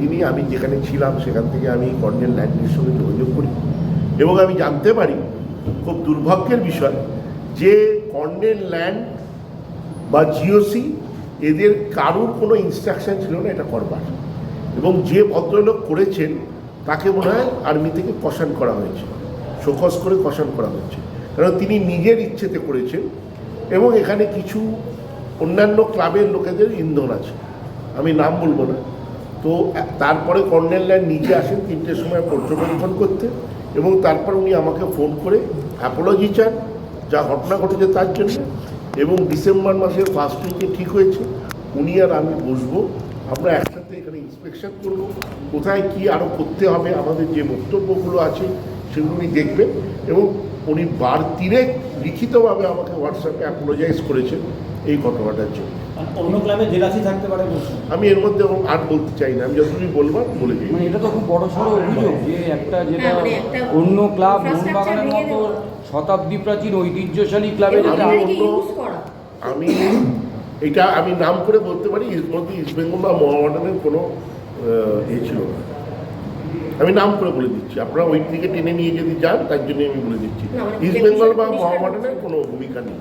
সেদিনই আমি যেখানে ছিলাম, সেখান থেকে আমি কর্নেল ল্যান্ডের সঙ্গে যোগাযোগ করি। এবং আমি জানতে পারি, খুব দুর্ভাগ্যের বিষয়, যে কর্নেল ল্যান্ড বা জিওসি এদের কারোর কোনো ইনস্ট্রাকশন ছিল না এটা করবার। এবং যে ভদ্রলোক করেছেন, তাকে মনে হয় আর্মি থেকে কষান করা হয়েছে। শোকস করে কষান করা হয়েছে। কারণ তিনি নিজের ইচ্ছেতে করেছেন এবং এখানে কিছু অন্যান্য ক্লাবের লোকেদের ইন্ধন আছে। আমি নাম বলব না। তো তারপরে কর্নেল ল্যান্ড নিজে আসেন তিনটের সময় পর্যবেক্ষণ করতে এবং তারপর উনি আমাকে ফোন করে অ্যাপোলজি চান, যা ঘটনা ঘটেছে তার জন্য এবং ডিসেম্বর মাসের ফার্স্ট উইকে ঠিক হয়েছে। উনি আর আমি বসবো, আমরা একসাথে এখানে ইন্সপেকশন করব, কোথায় কি আরও করতে হবে, আমাদের যে বক্তব্যগুলো আছে সেগুলো উনি দেখবেন এবং উনি বার তিনে লিখিতভাবে আমাকে হোয়াটসঅ্যাপে অ্যাপোলোজাইজ করেছেন এই ঘটনাটার জন্য। অন্য ক্লাবে জেলাসি থাকতে পারে আমি এর মধ্যে এবং আর বলতে চাই না আমি যতটুকু বলবার বলে দিই। মানে এটা তো খুব বড় সড়ো অভিযোগ যে একটা যেটা হ্যাঁ, মানে অন্য ক্লাব মোহনবাগানের মতো শতাব্দী প্রাচীন ঐতিহ্যশালী ক্লাবে যেটা আমি এটা আমি নাম করে বলতে পারি মধ্যে ইস্টবেঙ্গল বা মহামডানের কোনো এ ছিল না। আমি নাম করে বলে দিচ্ছি। আপনারা ওই দিকে টেনে নিয়ে যদি যান তার জন্য আমি বলে দিচ্ছি। ইস্ট বেঙ্গল বা deputy মহামডানের কোনো ভূমিকা নেই।